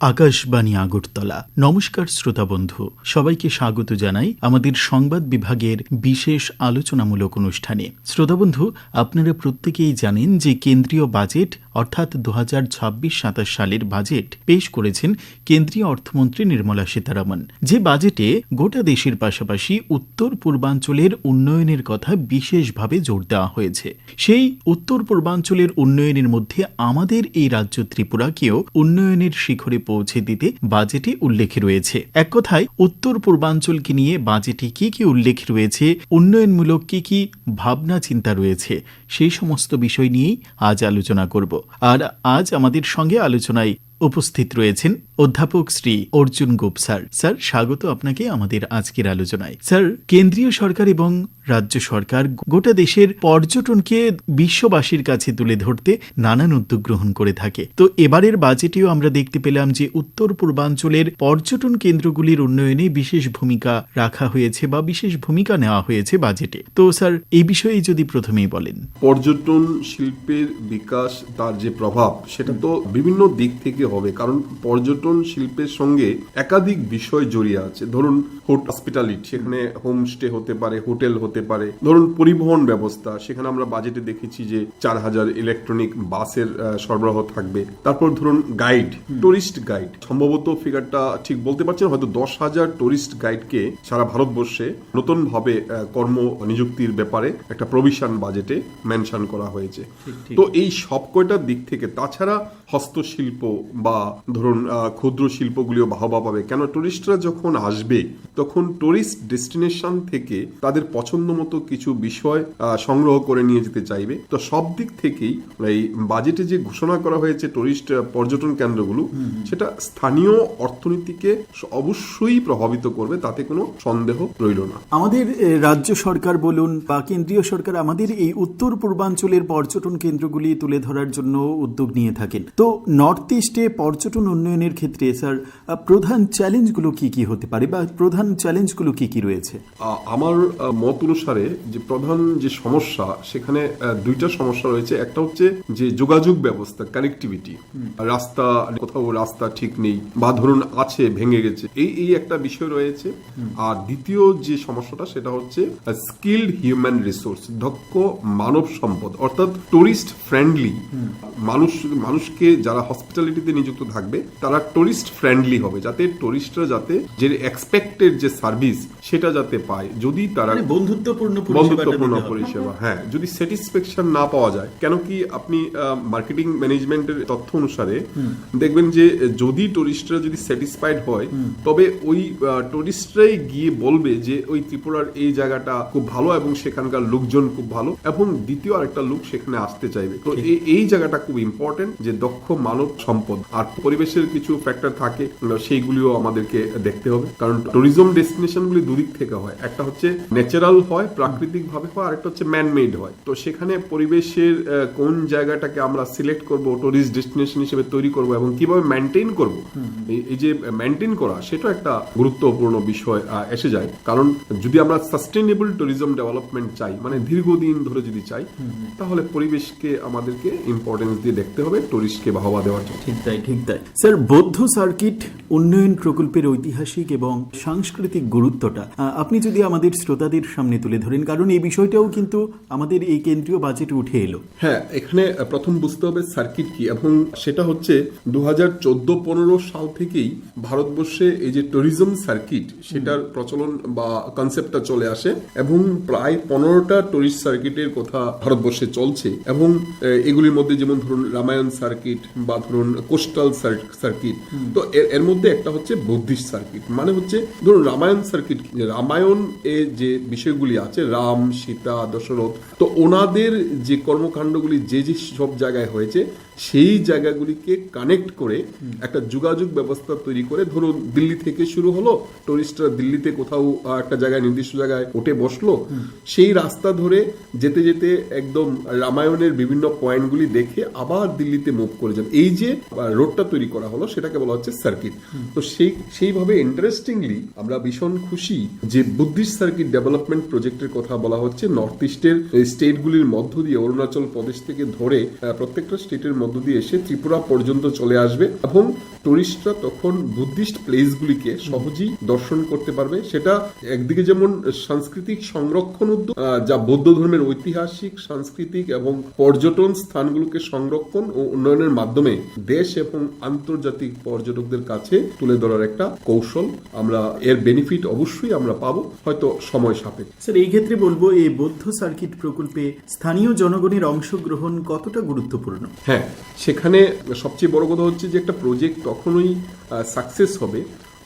আকাশবাণী আগরতলা। নমস্কার শ্রোতা বন্ধু, সবাইকে স্বাগত জানাই আমাদের সংবাদ বিভাগের বিশেষ আলোচনামূলক অনুষ্ঠানে। শ্রোতা বন্ধু, আপনারা প্রত্যেকেই জানেন যে কেন্দ্রীয় বাজেট অর্থাৎ দু হাজার ছাব্বিশ সাতাশ সালের বাজেট পেশ করেছেন কেন্দ্রীয় অর্থমন্ত্রী নির্মলা সীতারামন। যে বাজেটে গোটা দেশের পাশাপাশি উত্তর পূর্বাঞ্চলের উন্নয়নের কথা বিশেষভাবে জোর দেওয়া হয়েছে। সেই উত্তর পূর্বাঞ্চলের উন্নয়নের মধ্যে আমাদের এই রাজ্য ত্রিপুরাকেও উন্নয়নের শিখরে পৌঁছে দিতে বাজেটে উল্লেখ রয়েছে। এক কথায়, উত্তর পূর্বাঞ্চলকে নিয়ে বাজেটে কি কি উল্লেখ রয়েছে, উন্নয়নমূলক কি কি ভাবনা চিন্তা রয়েছে, সেই সমস্ত বিষয় নিয়েই আজ আলোচনা করব। আর আজ আমাদের সঙ্গে আলোচনায় উপস্থিত রয়েছেন অধ্যাপক শ্রী অর্জুন গোপ স্যার স্যার, স্বাগত আপনাকে আমাদের আজকের আলোচনায়। স্যার, কেন্দ্রীয় সরকার এবং রাজ্য সরকার গোটা দেশের পর্যটনকে বিশ্ববাসীর কাছে তুলে ধরতে নানান উদ্যোগ গ্রহণ করে থাকে। তো এবারের বাজেটেও আমরা দেখতে পেলাম যে উত্তর পূর্বাঞ্চলের পর্যটন কেন্দ্রগুলির উন্নয়নে বিশেষ ভূমিকা রাখা হয়েছে বা বিশেষ ভূমিকা নেওয়া হয়েছে বাজেটে। তো স্যার, এই বিষয়ে যদি প্রথমেই বলেন। পর্যটন শিল্পের বিকাশ, তার যে প্রভাব, সেটা তো বিভিন্ন দিক থেকে হবে কারণ পর্যটন শিল্পের সঙ্গে একাধিক বিষয় জড়িয়ে আছে। ধরুন হসপিটালিটি সেখানে হোমস্টে হতে পারে হোটেল হতে পারে। ধরুন পরিবহন ব্যবস্থা সেখানে আমরা বাজেটে দেখেছি যে চার হাজার ইলেকট্রনিক বাসের সরবরাহ থাকবে। তারপর ধরুন গাইড টুরিস্ট গাইড সম্ভবত ফিগারটা ঠিক বলতে পারছেন হয়তো দশ হাজার টুরিস্ট গাইডকে সারা ভারতবর্ষে নতুনভাবে কর্ম নিযুক্তির ব্যাপারে একটা প্রভিশন বাজেটে মেনশন করা হয়েছে। তো এই সব কয়টার দিক থেকে তাছাড়া হস্তশিল্প বা ধরুন ক্ষুদ্র শিল্পগুলিও বাহবা পাবে। কেন? টুরিস্টরা যখন আসবে তখন টুরিস্ট ডেস্টিনেশন থেকে তাদের পছন্দ মতো কিছু বিষয় সংগ্রহ করে নিয়ে যেতে চাইবে। তো সব দিক থেকেই এই বাজেটে যে ঘোষণা করা হয়েছে টুরিস্ট পর্যটন কেন্দ্রগুলো সেটা স্থানীয় অর্থনীতিকে অবশ্যই প্রভাবিত করবে তাতে কোনো সন্দেহ রইল না। আমাদের রাজ্য সরকার বলুন বা কেন্দ্রীয় সরকার আমাদের এই উত্তর পূর্বাঞ্চলের পর্যটন কেন্দ্রগুলি তুলে ধরার জন্য উদ্যোগ নিয়ে থাকেন। তো নর্থ ইস্টে পর্যটন উন্নয়নের ক্ষেত্রে স্যার প্রধান চ্যালেঞ্জগুলো কি কি হতে পারে বা প্রধান চ্যালেঞ্জগুলো কি কি রয়েছে? আমার মত অনুসারে যে প্রধান যে সমস্যা সেখানে দুইটা সমস্যা রয়েছে। একটা হচ্ছে যে যোগাযোগ ব্যবস্থা কানেক্টিভিটি রাস্তা কোথাও রাস্তা ঠিক নেই বা ধরুন আছে ভেঙে গেছে। এই এই একটা বিষয় রয়েছে। আর দ্বিতীয় যে সমস্যাটা সেটা হচ্ছে স্কিল্ড হিউম্যান রিসোর্স দক্ষ মানব সম্পদ অর্থাৎ টুরিস্ট ফ্রেন্ডলি মানুষ মানুষকে যারা হসপিটালিটিতে নিযুক্ত থাকবে তারা টুরিস্ট ফ্রেন্ডলি হবে যাতে টুরিস্টরা যাতে যে এক্সপেক্টেড যে সার্ভিস সেটা যাতে পায়। যদি তারা মানে বন্ধুত্বপূর্ণ বন্ধুত্বপূর্ণ পরিষেবা হ্যাঁ। যদি স্যাটিসফ্যাকশন না পাওয়া যায় কেন কি আপনি মার্কেটিং ম্যানেজমেন্টের তথ্য অনুসারে দেখবেন যে যদি টুরিস্টরা যদি স্যাটিসফাইড হয় তবে ওই টুরিস্টরাই গিয়ে বলবে যে ওই ত্রিপুরার এই জায়গাটা খুব ভালো এবং সেখানকার লোকজন খুব ভালো। এবং দ্বিতীয় আরেকটা লোক সেখানে আসতে চাইবে। তো এই- এই জায়গাটা খুব ইম্পর্টেন্ট যে দক্ষ মানব সম্পদ। আর পরিবেশের কিছু ফ্যাক্টর থাকে সেইগুলিও আমাদেরকে দেখতে হবে। কারণ ট্যুরিজম ডেস্টিনেশনগুলি দুদিক থেকে হয়। একটা হচ্ছে ন্যাচারাল হয় প্রাকৃতিক ভাবে হয় আরেকটা হচ্ছে ম্যান মেড হয়। তো সেখানে পরিবেশের কোন জায়গাটাকে আমরা সিলেক্ট করব টুরিস্ট ডেস্টিনেশন হিসেবে তৈরি করব এবং কীভাবে মেনটেন করব এই- যে মেনটেন করা সেটা একটা গুরুত্বপূর্ণ বিষয় এসে যায়। কারণ যদি আমরা সাস্টেনেবল ট্যুরিজম ডেভেলপমেন্ট চাই মানে দীর্ঘদিন ধরে যদি চাই তাহলে পরিবেশকে আমাদেরকে ইম্পর্টেন্স দিয়ে দেখতে হবে টুরিস্টকে বাহবা দেওয়ার জন্য। ঠিক তাই। ঠিক তাই। স্যার বৌদ্ধ সার্কিট উন্নয়ন প্রকল্পের ঐতিহাসিক এবং সাংস্কৃতিক গুরুত্বটা আপনি যদি আমাদের শ্রোতাদের সামনে তুলে ধরেন কারণ এই বিষয়টাও কিন্তু আমাদের এই কেন্দ্রীয় বাজেটে উঠে এলো। হ্যাঁ এখানে প্রথম বুঝতে হবে সার্কিট কি এবং সেটা হচ্ছে দু হাজার চোদ্দ পনেরো সাল থেকেই ভারতবর্ষে এই যে ট্যুরিজম সার্কিট সেটার প্রচলন বা কনসেপ্টটা চলে আসে এবং প্রায় পনেরোটা টুরিস্ট সার্কিটের কথা ভারতবর্ষে চলছে এবং এগুলির মধ্যে যেমন ধরুন রামায়ণ সার্কিট বা ধরুন কোস্টাল সার্কিট তো এর- এর মধ্যে একটা হচ্ছে বৌদ্ধিস্ট সার্কিট মানে হচ্ছে ধরুন রামায়ণ সার্কিট রামায়ণ এ যে বিষয়গুলি আছে রাম সীতা দশরথ তো ওনাদের যে কর্মকাণ্ডগুলি যে যে সব জায়গায় হয়েছে সেই জায়গাগুলিকে কানেক্ট করে একটা যোগাযোগ ব্যবস্থা তৈরি করে, ধরুন দিল্লি থেকে শুরু হলো টুরিস্টরা দিল্লিতে কোথাও একটা জায়গায়, নির্দিষ্ট জায়গায় ওঠে বসল, সেই রাস্তা ধরে যেতে যেতে একদম রামায়ণের বিভিন্ন পয়েন্টগুলি দেখে আবার দিল্লিতে মুভ করে যান। এই যে রোডটা তৈরি করা হলো, সেটাকে বলা হচ্ছে সার্কিট তো সেই, সেইভাবে ইন্টারেস্টিংলি আমরা ভীষণ খুশি যে বুদ্ধিস্ট সার্কিট ডেভেলপমেন্ট প্রজেক্টের কথা বলা হচ্ছে। নর্থ ইস্টের স্টেটগুলির মধ্য দিয়ে অরুণাচল প্রদেশ থেকে ধরে প্রত্যেকটা স্টেটের মধ্য দিয়ে এসে ত্রিপুরা পর্যন্ত চলে আসবে এবং টুরিস্টরা তখন বুদ্ধিস্ট প্লেসগুলিকে সহজেই দর্শন করতে পারবে। সেটা একদিকে যেমন সাংস্কৃতিক সংরক্ষণ উদ্যোগ যা বৌদ্ধ ধর্মের ঐতিহাসিক সাংস্কৃতিক এবং পর্যটন স্থানগুলোকে সংরক্ষণ ও উন্নয়নের মাধ্যমে দেশ এবং আন্তর্জাতিক পর্যটকদের কাছে তুলে ধরার একটা কৌশল আমরা এর বেনিফিট অবশ্যই আমরা পাবো হয়তো সময় সাপেক্ষ। স্যার এই ক্ষেত্রে বলব এই বৌদ্ধ সার্কিট প্রকল্পে স্থানীয় জনগণের অংশগ্রহণ কতটা গুরুত্বপূর্ণ? হ্যাঁ সেখানে সবচেয়ে বড় কথা হচ্ছে যে একটা প্রজেক্ট তখনই সাকসেস হবে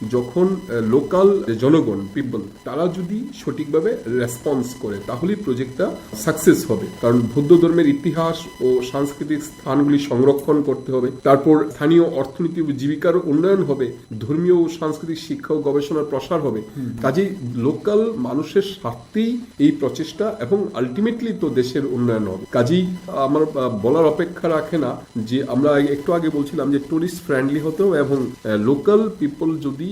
যখন লোকাল জনগণ পিপল তারা যদি সঠিকভাবে রেসপন্স করে তাহলেই প্রজেক্টটা সাকসেস হবে। কারণ বৌদ্ধ ধর্মের ইতিহাস ও সাংস্কৃতিক স্থানগুলি সংরক্ষণ করতে হবে। তারপর স্থানীয় অর্থনীতি ও জীবিকার উন্নয়ন হবে। ধর্মীয় ও সাংস্কৃতিক শিক্ষা ও গবেষণার প্রসার হবে। কাজেই লোকাল মানুষের স্বার্থেই এই প্রচেষ্টা এবং আলটিমেটলি তো দেশের উন্নয়ন হবে। কাজেই আমার বলার অপেক্ষা রাখে না যে আমরা একটু আগে বলছিলাম যে টুরিস্ট ফ্রেন্ডলি হতেও এবং লোকাল পিপল যদি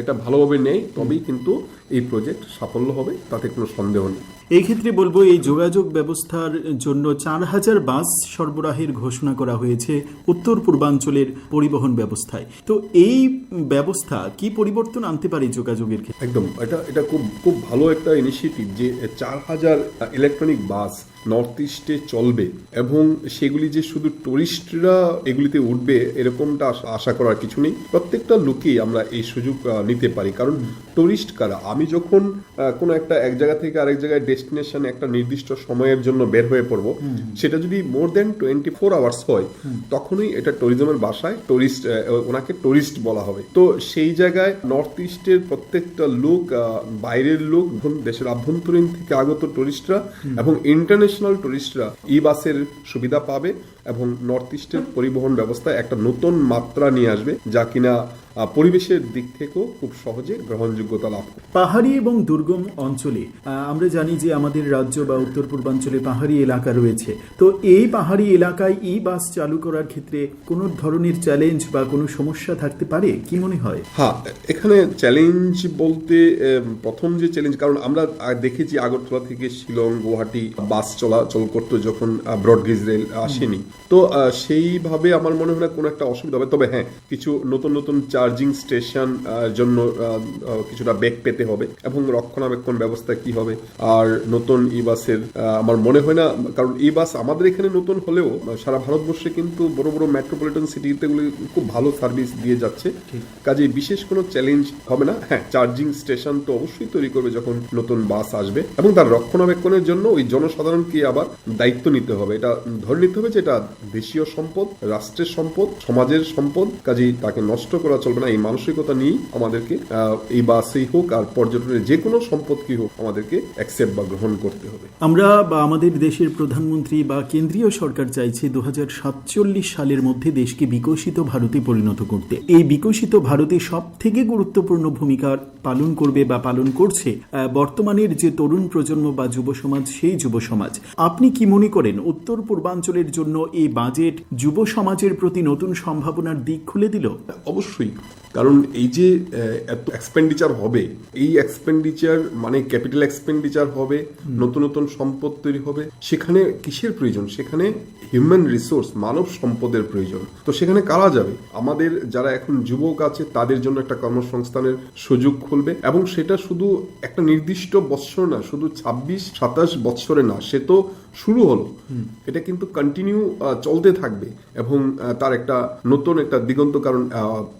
এটা ভালোভাবে নেয় তবেই কিন্তু এই প্রজেক্ট সাফল্য হবে তাতে কোনো সন্দেহ নেই। এই ক্ষেত্রে বলব, এই যোগাযোগ ব্যবস্থার জন্য চার হাজার বাস সরবরাহের ঘোষণা করা হয়েছে উত্তর পূর্বাঞ্চলের পরিবহন ব্যবস্থায়। তো এই ব্যবস্থা কি পরিবর্তন আনতে পারে যোগাযোগের ক্ষেত্রে? একদম, এটা এটা খুব খুব ভালো একটা ইনিশিয়েটিভ যে চার হাজার ইলেকট্রনিক বাস নর্থ ইস্টে চলবে এবং সেগুলি যে শুধু টুরিস্টরা এগুলিতে উঠবে এরকমটা আশা- করার কিছু নেই। প্রত্যেকটা লোকেই আমরা এই সুযোগ নিতে পারি। কারণ টুরিস্ট কারা? আমি যখন কোনো একটা এক জায়গা থেকে আরেক জায়গায় ডেস্টিনেশন একটা নির্দিষ্ট সময়ের জন্য বের হয়ে পড়ব সেটা যদি more than twenty four hours হয় তখনই এটা ট্যুরিজমের বাসায় টুরিস্ট ওনাকে টুরিস্ট বলা হবে। তো সেই জায়গায় নর্থ ইস্টের প্রত্যেকটা লোক বাইরের লোক দেশের আভ্যন্তরীণ থেকে আগত টুরিস্টরা এবং ইন্টারন্যাশনাল টুরিস্টরা ই বাসের সুবিধা পাবে। এবং নর্থ ইস্টের পরিবহন ব্যবস্থায় একটা নতুন মাত্রা নিয়ে আসবে যা কিনা পরিবেশের দিক থেকেও খুব সহজে গ্রহণযোগ্যতা লাভ পাহাড়ি এবং দুর্গম অঞ্চলে আমরা জানি যে আমাদের রাজ্য বা উত্তর পূর্বাঞ্চলে পাহাড়ি এলাকা রয়েছে। তো এই পাহাড়ি এলাকায় ই বাস চালু করার ক্ষেত্রে কোনো ধরনের চ্যালেঞ্জ বা কোনো সমস্যা থাকতে পারে? কি মনে হয়? হ্যাঁ এখানে চ্যালেঞ্জ বলতে প্রথম যে চ্যালেঞ্জ কারণ আমরা দেখেছি আগরতলা থেকে শিলং গুয়াহাটি বাস চলাচল করতো যখন ব্রডগেজ রেল আসেনি। তো সেইভাবে আমার মনে হয় না কোনো একটা অসুবিধা হবে। তবে হ্যাঁ কিছু নতুন নতুন চার্জিং স্টেশন জন্য কিছুটা বেগ পেতে হবে এবং রক্ষণাবেক্ষণ ব্যবস্থা কি হবে। আর নতুন ই বাসের আমার মনে হয় না কারণ ই বাস আমাদের এখানে নতুন হলেও সারা ভারতবর্ষে কিন্তু বড় বড় মেট্রোপলিটন সিটিতে গুলি খুব ভালো সার্ভিস দিয়ে যাচ্ছে। কাজে বিশেষ কোনো চ্যালেঞ্জ হবে না। হ্যাঁ চার্জিং স্টেশন তো অবশ্যই তৈরি করবে যখন নতুন বাস আসবে। এবং তার রক্ষণাবেক্ষণের জন্য ওই জনসাধারণকে আবার দায়িত্ব নিতে হবে। এটা ধরে নিতে হবে যে এটা দেশীয় সম্পদ, রাষ্ট্রের সম্পদ, সমাজের সম্পদ, কাজেই তাকে নষ্ট করা চলবে না, এই মানসিকতা নিয়েই আমাদেরকে এই বাসেই হোক আর পর্যটনের যে কোনো সম্পদ কি হোক আমাদেরকে অ্যাকসেপ্ট বা গ্রহণ করতে হবে। আমরা বা আমাদের দেশের প্রধানমন্ত্রী বা কেন্দ্রীয় সরকার চাইছে দু হাজার সাতচল্লিশ সালের মধ্যে দেশকে বিকশিত ভারতে পরিণত করতে। এই বিকশিত ভারতে সব থেকে গুরুত্বপূর্ণ ভূমিকা পালন করবে বা পালন করছে বর্তমানের যে তরুণ প্রজন্ম বা যুব সমাজ সেই যুব সমাজ আপনি কি মনে করেন উত্তর পূর্বাঞ্চলের জন্য এই বাজেট যুব সমাজের প্রতি নতুন সম্ভাবনার দিক খুলে দিল? অবশ্যই। কারণ এই যে এত এক্সপেন্ডিচার হবে এই এক্সপেন্ডিচার মানে ক্যাপিটাল এক্সপেন্ডিচার হবে নতুন নতুন সম্পদ তৈরি হবে সেখানে কিসের প্রয়োজন? সেখানে হিউম্যান রিসোর্স মানব সম্পদের প্রয়োজন। তো সেখানে কারা যাবে? আমাদের যারা এখন যুবক আছে তাদের জন্য একটা কর্মসংস্থানের সুযোগ খুলবে এবং সেটা শুধু একটা নির্দিষ্ট বৎসর না শুধু ছাব্বিশ সাতাশ বৎসরে না সে তো শুরু হলো এটা কিন্তু কন্টিনিউ চলতে থাকবে এবং তার একটা নতুন একটা দিগন্ত কারণ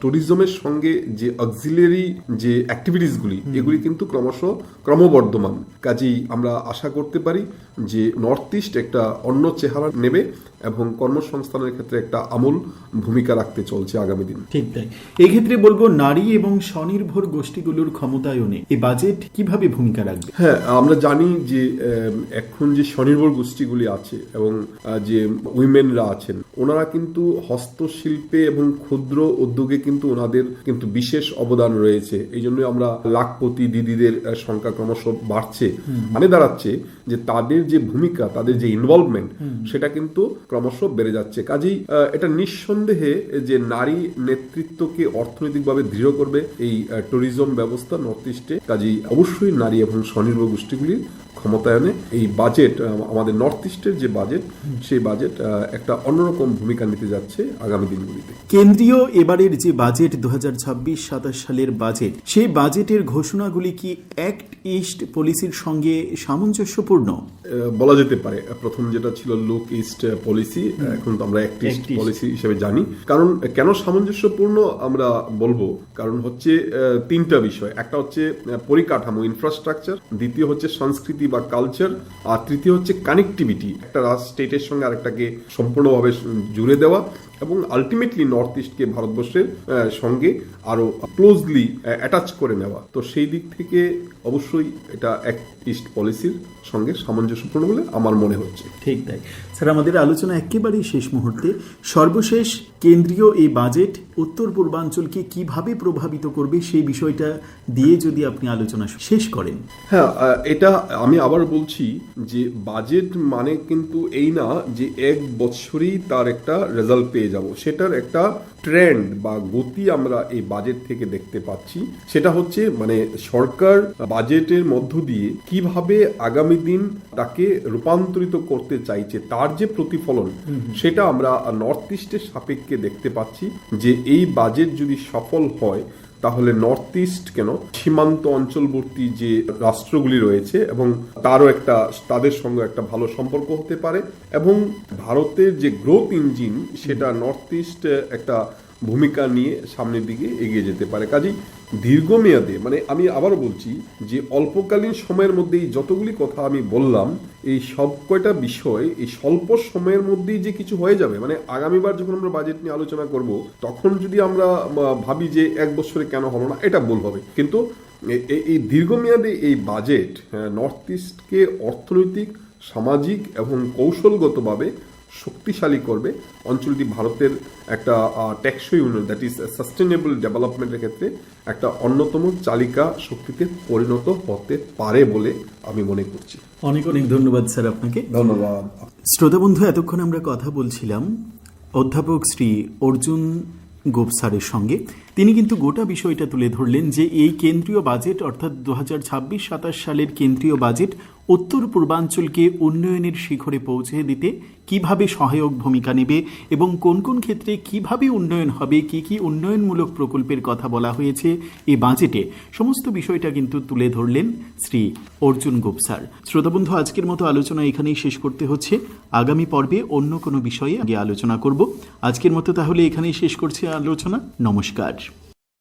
ট্যুরিজমের সঙ্গে যে অক্সিলারি যে অ্যাক্টিভিটিসগুলি এগুলি কিন্তু ক্রমশ ক্রমবর্ধমান। কাজেই আমরা আশা করতে পারি যে নর্থ ইস্ট একটা অন্য চেহারা নেবে এবং কর্মসংস্থানের ক্ষেত্রে একটা আমূল ভূমিকা রাখতে চলছে আগামী দিন। ঠিক তাই। এক্ষেত্রে বলব নারী এবং স্বনির্ভর গোষ্ঠীগুলোর ক্ষমতায়নে এই বাজেট কীভাবে ভূমিকা রাখবে? হ্যাঁ আমরা জানি যে এখন যে স্বনির্ভর গোষ্ঠীগুলি আছে এবং যে উইমেনরা আছেন ওনারা কিন্তু হস্তশিল্পে এবং ক্ষুদ্র উদ্যোগে কিন্তু ওনাদের কিন্তু বিশেষ অবদান রয়েছে। এই জন্য আমরা লাখপতি দিদিদের সংখ্যা ক্রমশ বাড়ছে। মানে দাঁড়াচ্ছে যে তাদের যে ভূমিকা তাদের যে ইনভলভমেন্ট সেটা কিন্তু ক্রমশ বেড়ে যাচ্ছে। কাজেই এটা নিঃসন্দেহে যে নারী নেতৃত্বকে অর্থনৈতিকভাবে দৃঢ় করবে এই ট্যুরিজম ব্যবস্থা নর্থ ইস্টে কাজেই অবশ্যই নারী এবং স্বনির্ভর গোষ্ঠীগুলির ক্ষমতায়নে এই বাজেট আমাদের নর্থ ইস্টের যে বাজেট সেই বাজেট একটা অন্যরকম ভূমিকা নিতে যাচ্ছে আগামী দিনগুলিতে। কেন্দ্রীয় এবারের যে বাজেট দু হাজার ছাব্বিশ সাতাশ সালের বাজেট সেই বাজেটের ঘোষণাগুলি কি অ্যাক্ট ইস্ট পলিসির সঙ্গে সামঞ্জস্যপূর্ণ? বলা যেতে পারে। প্রথম যেটা ছিল লুক ইস্ট পলিসি এখন তো আমরা অ্যাক্টিস্ট ইস্ট পলিসি হিসেবে জানি। কারণ কেন সামঞ্জস্যপূর্ণ আমরা বলব? কারণ হচ্ছে তিনটা বিষয়। একটা হচ্ছে পরিকাঠামো ইনফ্রাস্ট্রাকচার দ্বিতীয় হচ্ছে সংস্কৃতি বা কালচার আর তৃতীয় হচ্ছে কানেক্টিভিটি একটা স্টেটের সঙ্গে আরেকটাকে সম্পূর্ণভাবে জুড়ে দেওয়া এবং আলটিমেটলি নর্থ ইস্টকে ভারতবর্ষের সঙ্গে আরও ক্লোজলি অ্যাটাচ করে নেওয়া। তো সেই দিক থেকে অবশ্যই এটা এক ইস্ট পলিসির সঙ্গে সামঞ্জস্যপূর্ণ বলে আমার মনে হচ্ছে। ঠিক তাই। স্যার আমাদের আলোচনা একেবারেই শেষ মুহূর্তে। সর্বশেষ কেন্দ্রীয় এই বাজেট উত্তর পূর্বাঞ্চলকে কীভাবে প্রভাবিত করবে সেই বিষয়টা দিয়ে যদি আপনি আলোচনা শেষ করেন। হ্যাঁ এটা আমি আবার বলছি যে বাজেট মানে কিন্তু এই না যে এক বছরেই তার একটা রেজাল্ট পেয়ে যাব। সেটার একটা ট্রেন্ড বা গতি আমরা এই বাজেট থেকে দেখতে পাচ্ছি সেটা হচ্ছে মানে সরকার বাজেটের মধ্য দিয়ে কীভাবে আগামী দিন তাকে রূপান্তরিত করতে চাইছে তার যে প্রতিফলন সেটা আমরা নর্থ ইস্টের সাপেক্ষে দেখতে পাচ্ছি যে এই বাজেট যদি সফল হয় তাহলে নর্থ ইস্ট কেন? সীমান্ত অঞ্চলবর্তী যে রাষ্ট্রগুলি রয়েছে এবং তারও একটা, তাদের সঙ্গে একটা ভালো সম্পর্ক হতে পারে এবং ভারতের যে গ্রোথ ইঞ্জিন সেটা নর্থ ইস্ট একটা ভূমিকা নিয়ে সামনের দিকে এগিয়ে যেতে পারে। কাজেই দীর্ঘমেয়াদে মানে আমি আবারও বলছি যে অল্পকালীন সময়ের মধ্যেই যতগুলি কথা আমি বললাম, এই সব কয়টা বিষয়, এই স্বল্প সময়ের মধ্যেই যে কিছু হয়ে যাবে মানে আগামীবার যখন আমরা বাজেট নিয়ে আলোচনা করব, তখন যদি আমরা ভাবি যে এক বছরে কেন হলো না, এটা ভুল হবে। কিন্তু এই দীর্ঘমেয়াদে এই বাজেট নর্থ ইস্টকে অর্থনৈতিক, সামাজিক এবং কৌশলগতভাবে শক্তিশালী করবে। অঞ্চলটি ভারতের একটা ট্যাক্সই উন্নয়ন দ্যাট ইজ সাস্টেনেবল ডেভেলপমেন্টের ক্ষেত্রে একটা অন্যতম চালিকা শক্তিতে পরিণত হতে পারে বলে আমি মনে করছি। অনেক অনেক ধন্যবাদ স্যার আপনাকে। ধন্যবাদ। শ্রোতা বন্ধু এতক্ষণ আমরা কথা বলছিলাম অধ্যাপক শ্রী অর্জুন গোপ স্যারের সঙ্গে। তিনি কিন্তু গোটা বিষয়টা তুলে ধরলেন যে এই কেন্দ্রীয় বাজেট অর্থাৎ দু হাজার ছাব্বিশ সাতাশ সালের কেন্দ্রীয় বাজেট উত্তর পূর্বাঞ্চলকে উন্নয়নের শিখরে পৌঁছে দিতে কীভাবে সহায়ক ভূমিকা নেবে এবং কোন কোন ক্ষেত্রে কীভাবে উন্নয়ন হবে, কি কি উন্নয়নমূলক প্রকল্পের কথা বলা হয়েছে এই বাজেটে সমস্ত বিষয়টা কিন্তু তুলে ধরলেন শ্রী অর্জুন গোপ স্যার শ্রোতাবন্ধু আজকের মতো আলোচনা এখানেই শেষ করতে হচ্ছে। আগামী পর্বে অন্য কোনো বিষয়ে আগে আলোচনা করব। আজকের মতো তাহলে এখানেই শেষ করছি আলোচনা। নমস্কার।